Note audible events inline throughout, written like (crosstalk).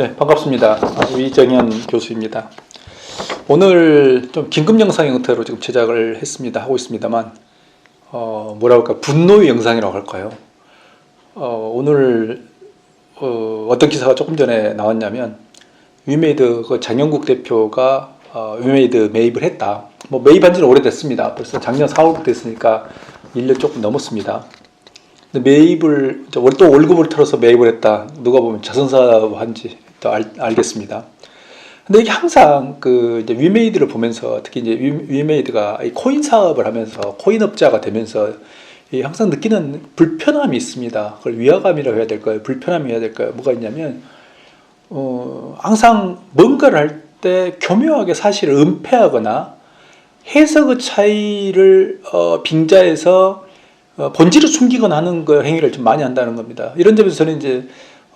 네, 반갑습니다. 아, 위정현 교수입니다. 오늘 좀 긴급 영상 형태로 지금 제작을 했습니다. 하고 있습니다만, 어, 뭐라 할까, 분노의 영상이라고 할까요? 어, 오늘, 어, 어떤 기사가 조금 전에 나왔냐면, 위메이드 그 장영국 대표가 어, 위메이드 매입을 했다. 뭐 매입한 지는 오래됐습니다. 벌써 작년 4월부터 됐으니까 1년 조금 넘었습니다. 매입을 또 월급을 털어서 매입을 했다. 누가 보면 자선사업한지 또 알, 알겠습니다. 근데 이게 항상 그 이제 위메이드를 보면서 특히 이제 위, 위메이드가 이 코인 사업을 하면서 코인 업자가 되면서 이 항상 느끼는 불편함이 있습니다. 그걸 위화감이라고 해야 될까요? 불편함이 해야 될까요? 뭐가 있냐면 어, 항상 뭔가를 할 때 교묘하게 사실을 은폐하거나 해석의 차이를 어, 빙자해서 어, 본질을 숨기거나 하는 그 행위를 좀 많이 한다는 겁니다. 이런 점에서 저는 이제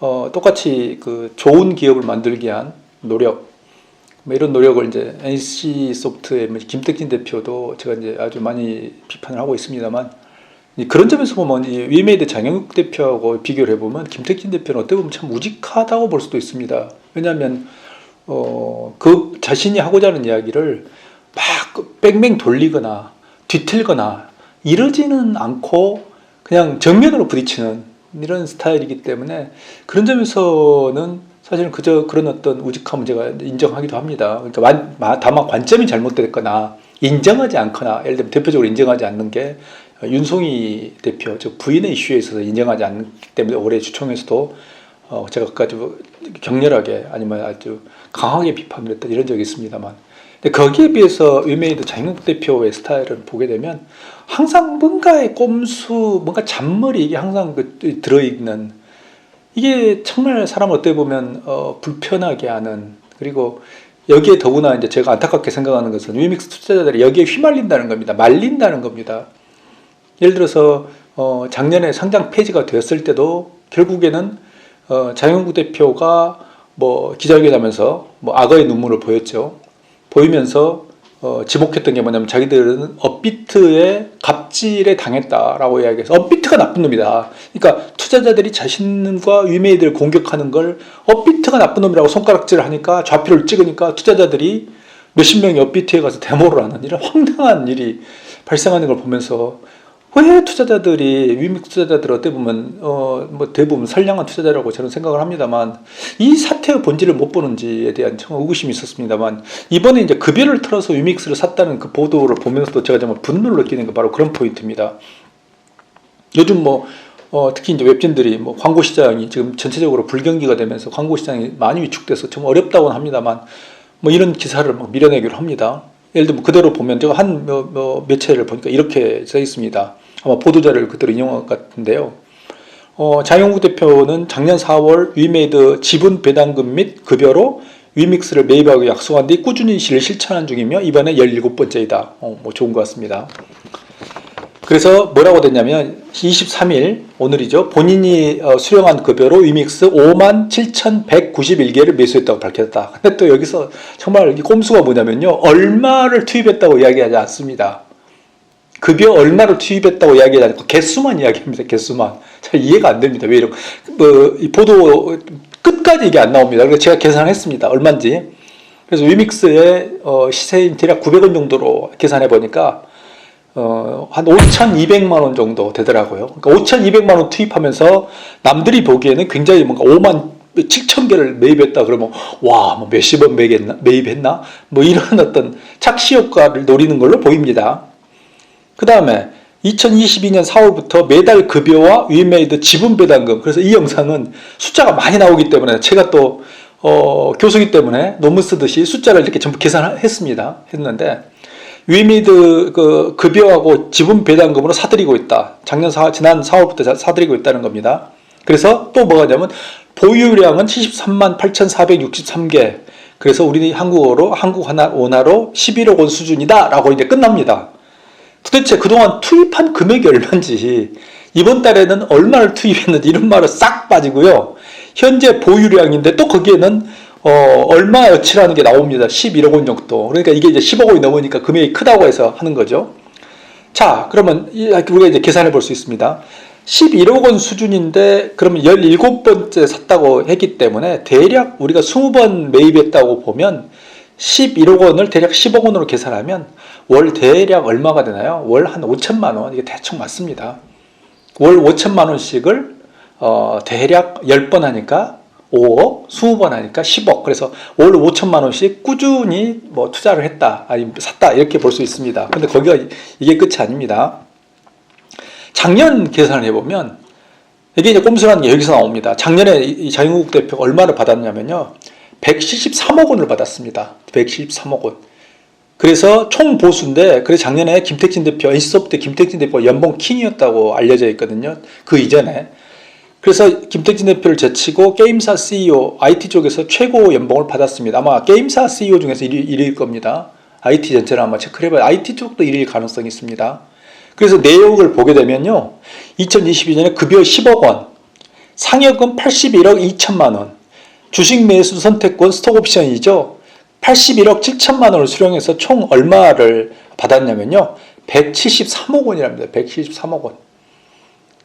어, 똑같이 그 좋은 기업을 만들기 위한 노력, 뭐 이런 노력을 이제 NC 소프트의 뭐 김택진 대표도 제가 이제 아주 많이 비판을 하고 있습니다만 이 그런 점에서 보면 이 위메이드 장영욱 대표하고 비교를 해보면 김택진 대표는 어떻게 보면 참 우직하다고 볼 수도 있습니다. 왜냐하면 어, 그 자신이 하고자 하는 이야기를 막 뺑뺑 돌리거나 뒤틀거나 이러지는 않고 그냥 정면으로 부딪히는 이런 스타일이기 때문에 그런 점에서는 사실은 그저 그런 어떤 우직함을 제가 인정하기도 합니다. 그러니까 만- 마- 다만 관점이 잘못됐거나 인정하지 않거나 예를 들면 대표적으로 인정하지 않는 게 윤송희 대표 즉 부인의 이슈에 있어서 인정하지 않기 때문에 올해 주총에서도 어, 제가 아주 격렬하게 아니면 아주 강하게 비판을 했던 이런 적이 있습니다만 근데 거기에 비해서 위메이드 장국 대표의 스타일을 보게 되면 항상 뭔가의 꼼수, 뭔가 잔머리 이게 항상 그 들어있는 이게 정말 사람 어떻게 보면 어, 불편하게 하는 그리고 여기에 더구나 이제 제가 안타깝게 생각하는 것은 위믹스 투자자들이 여기에 휘말린다는 겁니다. 말린다는 겁니다. 예를 들어서 어, 작년에 상장 폐지가 되었을 때도 결국에는 어, 장영구 대표가 뭐 기자회견하면서 뭐 악어의 눈물을 보였죠. 보이면서 어, 지목했던 게 뭐냐면 자기들은 업비트에 갑질에 당했다라고 이야기해서 업비트가 나쁜 놈이다. 그러니까 투자자들이 자신과 위메이드를 공격하는 걸 업비트가 나쁜 놈이라고 손가락질을 하니까 좌표를 찍으니까 투자자들이 몇십 명이 업비트에 가서 데모를 하는 이런 황당한 일이 발생하는 걸 보면서 왜 투자자들이 위믹 투자자들 어떻게 보면 어 뭐 대부분 선량한 투자자라고 저는 생각을 합니다만 이 사태의 본질을 못 보는지에 대한 정말 의구심이 있었습니다만 이번에 이제 급여를 털어서 위믹스를 샀다는 그 보도를 보면서도 제가 정말 분노를 느끼는 게 바로 그런 포인트입니다. 요즘 뭐 어, 특히 이제 웹진들이 뭐 광고 시장이 지금 전체적으로 불경기가 되면서 광고 시장이 많이 위축돼서 좀 어렵다고는 합니다만 뭐 이런 기사를 막 밀어내기로 합니다. 예를 들면 그대로 보면 제가 한 몇, 몇, 매체를 보니까 이렇게 써 있습니다. 아마 보도자를 그대로 인용한 것 같은데요. 어, 장영구 대표는 작년 4월 위메이드 지분 배당금 및 급여로 위믹스를 매입하고 약속한 뒤 꾸준히 실 실천한 중이며 이번에 17번째이다. 어, 뭐 좋은 것 같습니다. 그래서 뭐라고 됐냐면 23일 오늘이죠. 본인이 어, 수령한 급여로 위믹스 5만 7,191개를 매수했다고 밝혔다. 근데 또 여기서 정말 이 꼼수가 뭐냐면요. 얼마를 투입했다고 이야기하지 않습니다. 급여 얼마를 투입했다고 이야기하지 않고 개수만 이야기합니다. 개수만. 잘 이해가 안 됩니다. 왜 이런 뭐 이 보도 끝까지 이게 안 나옵니다. 그래서 제가 계산했습니다. 얼마인지. 그래서 위믹스의 어, 시세인 대략 900원 정도로 계산해 보니까 어, 한 5,200만 원 정도 되더라고요. 그러니까 5,200만 원 투입하면서 남들이 보기에는 굉장히 뭔가 5만 7천 개를 매입했다 그러면 와, 뭐 몇십 원 매입했나? 매입했나? 뭐 이런 (laughs) 어떤 착시 효과를 노리는 걸로 보입니다. 그 다음에 2022년 4월부터 매달 급여와 위메이드 지분 배당금. 그래서 이 영상은 숫자가 많이 나오기 때문에 제가 또 어, 교수기 때문에 논문 쓰듯이 숫자를 이렇게 전부 계산했습니다. 했는데 위미드 그 급여하고 지분 배당금으로 사들이고 있다. 작년 사, 지난 4월부터 사들이고 있다는 겁니다. 그래서 또 뭐가 냐면 보유량은 73만 8,463개. 그래서 우리 한국어로 한국 하나 원화로 11억 원 수준이다라고 이제 끝납니다. 도대체 그동안 투입한 금액이 얼마인지 이번 달에는 얼마를 투입했는지 이런 말을 싹 빠지고요. 현재 보유량인데 또 거기에는 어, 얼마어치라는 게 나옵니다. 11억 원 정도. 그러니까 이게 이제 10억 원이 넘으니까 금액이 크다고 해서 하는 거죠. 자, 그러면 이- 우리가 이제 계산해 볼 수 있습니다. 11억 원 수준인데 그러면 17번째 샀다고 했기 때문에 대략 우리가 20번 매입했다고 보면 11억 원을 대략 10억 원으로 계산하면 월 대략 얼마가 되나요? 월 한 5천만 원 이게 대충 맞습니다. 월 5천만 원씩을 어, 대략 10번 하니까 5억, 20번 하니까 10억. 그래서 월 5천만 원씩 꾸준히 뭐 투자를 했다, 아니 샀다 이렇게 볼 수 있습니다. 근데 거기가 이게 끝이 아닙니다. 작년 계산을 해보면 이게 이제 꼼수라는 게 여기서 나옵니다. 작년에 이 자유국 대표가 얼마를 받았냐면요. 173억 원을 받았습니다. 173억 원. 그래서 총 보수인데, 그래서 작년에 김택진 대표, NC소프트 때 김택진 대표가 연봉 킹이었다고 알려져 있거든요. 그 이전에. 그래서 김택진 대표를 제치고 게임사 CEO, IT 쪽에서 최고 연봉을 받았습니다. 아마 게임사 CEO 중에서 1위, 1위일 겁니다. IT 전체를 아마 체크를 해봐야 IT 쪽도 1위일 가능성이 있습니다. 그래서 내역을 보게 되면요. 2022년에 급여 10억 원, 상여금 81억 2천만 원, 주식 매수 선택권 스톡 옵션이죠. 81억 7천만 원을 수령해서 총 얼마를 받았냐면요. 173억 원이랍니다. 173억 원.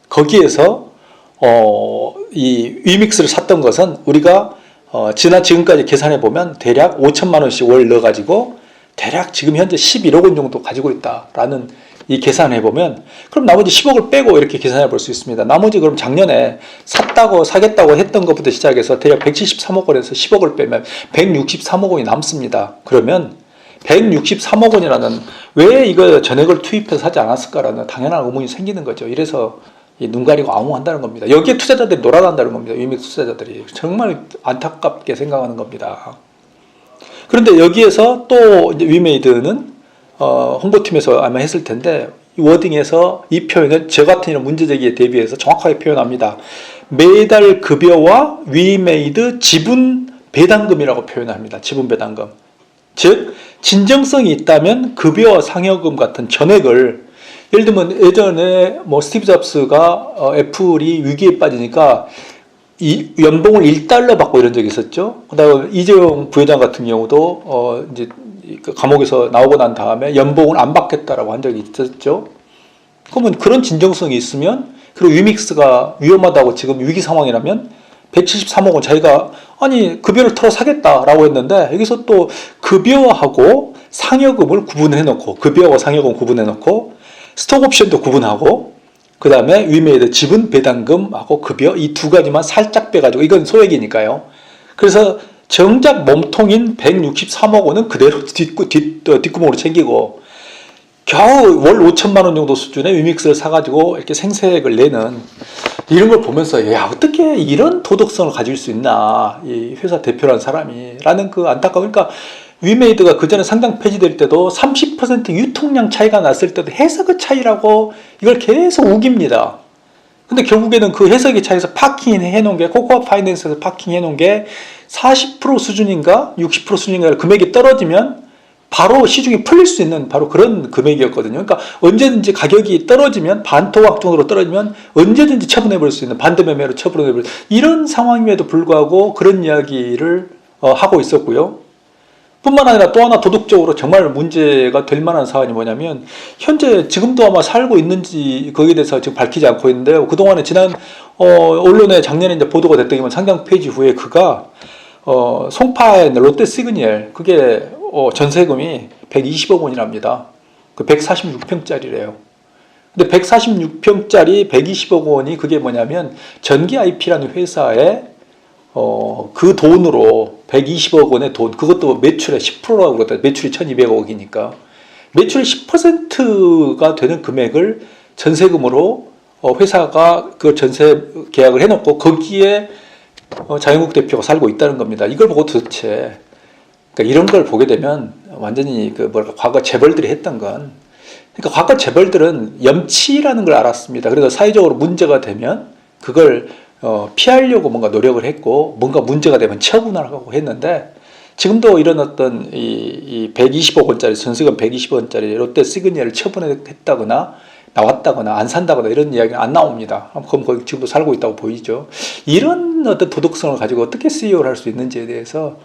거기에서 어, 이 위믹스를 샀던 것은 우리가 어, 지난 지금까지 계산해 보면 대략 5천만 원씩 월 넣어 가지고 대략 지금 현재 11억 원 정도 가지고 있다라는 이 계산해 보면 그럼 나머지 10억을 빼고 이렇게 계산해 볼 수 있습니다. 나머지 그럼 작년에 샀다고 사겠다고 했던 것부터 시작해서 대략 173억 원에서 10억을 빼면 163억 원이 남습니다. 그러면 163억 원이라는 왜 이거 전액을 투입해서 사지 않았을까라는 당연한 의문이 생기는 거죠. 이래서 이눈 가리고 아웅한다는 겁니다. 여기에 투자자들이 놀아난다는 겁니다. 위믹 투자자들이 정말 안타깝게 생각하는 겁니다. 그런데 여기에서 또 위메이드는 어, 홍보팀에서 아마 했을 텐데 이 워딩에서 이 표현을 저 같은 이런 문제 제기에 대비해서 정확하게 표현합니다. 매달 급여와 위메이드 지분 배당금이라고 표현합니다. 지분 배당금. 즉 진정성이 있다면 급여와 상여금 같은 전액을 예를 들면 예전에 뭐 스티브 잡스가 어, 애플이 위기에 빠지니까 이 연봉을 1달러 받고 이런 적이 있었죠. 그다음에 이재용 부회장 같은 경우도 어 이제 그 감옥에서 나오고 난 다음에 연봉을 안 받겠다라고 한 적이 있었죠. 그러면 그런 진정성이 있으면 그리고 위믹스가 위험하다고 지금 위기 상황이라면 173억 원 자기가 아니 급여를 털어 사겠다라고 했는데 여기서 또 급여하고 상여금을 구분해 놓고 급여와 상여금 구분해 놓고 스톡 옵션도 구분하고 그 다음에 위메이드 지분 배당금하고 급여 이 두 가지만 살짝 빼가지고 이건 소액이니까요. 그래서 정작 몸통인 163억 원은 그대로 (laughs) 어, 뒷구멍으로 챙기고 겨우 월 5천만 원 정도 수준의 위믹스를 사가지고 이렇게 생색을 내는 이런 걸 보면서 야 어떻게 이런 도덕성을 가질 수 있나 이 회사 대표라는 사람이 라는 그 안타까움 그러니까 위메이드가 그 전에 상장 폐지될 때도 30% 유통량 차이가 났을 때도 해석의 차이라고 이걸 계속 우깁니다. 근데 결국에는 그 해석의 차이에서 파킹 해놓은 게 코코아 파이낸스에서 파킹 해놓은 게 40% 수준인가 60% 수준인가 금액이 떨어지면 바로 시중에 풀릴 수 있는 바로 그런 금액이었거든요. 그러니까 언제든지 가격이 떨어지면 반토막 정도로 떨어지면 언제든지 처분해 버릴 수 있는 반대 매매로 처분해 버릴 이런 상황임에도 불구하고 그런 이야기를 어, 하고 있었고요. 뿐만 아니라 또 하나 도덕적으로 정말 문제가 될 만한 사안이 뭐냐면 현재 지금도 아마 살고 있는지 거기에 대해서 지금 밝히지 않고 있는데요. 그동안에 지난 어, 언론에 작년에 이제 보도가 게 상장 폐지 후에 그가 어, 송파의 롯데 시그니엘 그게 어, 전세금이 120억 원이랍니다. 그 146평짜리래요. 근데 146평짜리 120억 원이 그게 뭐냐면 전기 IP라는 회사에 어, 그 돈으로 120억 원의 돈, 그것도 매출의 10%라고 그랬다. 매출이 1200억이니까. 매출의 10%가 되는 금액을 전세금으로 어, 회사가 그 전세 계약을 해놓고 거기에 어, 자영국 대표가 살고 있다는 겁니다. 이걸 보고 도대체 그러니까 이런 걸 보게 되면 완전히 그 뭐랄까 과거 재벌들이 했던 건 그러니까 과거 재벌들은 염치라는 걸 알았습니다. 그래서 사회적으로 문제가 되면 그걸 어, 피하려고 뭔가 노력을 했고 뭔가 문제가 되면 처분을 하고 했는데 지금도 이런 어떤 이, 이 120억 원짜리 전세금 120억 원짜리 롯데 시그니엘을 처분했다거나 나왔다거나 안 산다거나 이런 이야기는 안 나옵니다. 그럼 거기 지금도 살고 있다고 보이죠. 이런 어떤 도덕성을 가지고 어떻게 CEO를 할 수 있는지에 대해서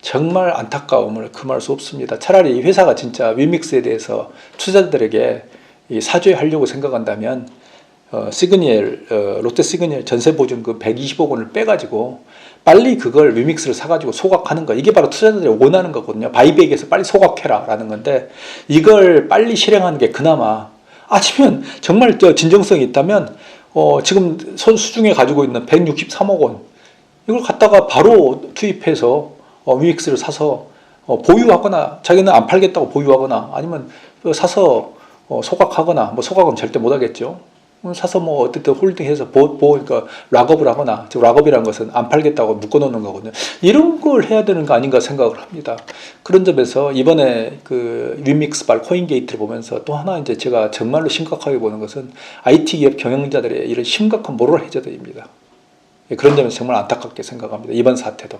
정말 안타까움을 금할 수 없습니다. 차라리 이 회사가 진짜 위믹스에 대해서 투자자들에게 이 사죄하려고 생각한다면 어, 시그니엘 어, 롯데 시그니엘 전세 보증 그 120억 원을 빼가지고 빨리 그걸 위믹스를 사가지고 소각하는 거 이게 바로 투자자들이 원하는 거거든요. 바이백에서 빨리 소각해라라는 건데 이걸 빨리 실행하는 게 그나마 아니면 정말 저 진정성이 있다면 어, 지금 선수 중에 가지고 있는 163억 원 이걸 갖다가 바로 투입해서 어, 위믹스를 사서 어, 보유하거나 자기는 안 팔겠다고 보유하거나 아니면 그 사서 어, 소각하거나 뭐 소각은 절대 못하겠죠. 어, 사서 뭐 어쨌든 홀딩해서 보, 보 그러니까 락업을 하거나 즉 락업이라는 것은 안 팔겠다고 묶어놓는 거거든요. 이런 걸 해야 되는 거 아닌가 생각을 합니다. 그런 점에서 이번에 그 위믹스 발 코인 게이트를 보면서 또 하나 이제 제가 정말로 심각하게 보는 것은 IT 기업 경영자들의 이런 심각한 모럴 해저드입니다. 예, 그런 점에서 정말 안타깝게 생각합니다. 이번 사태도.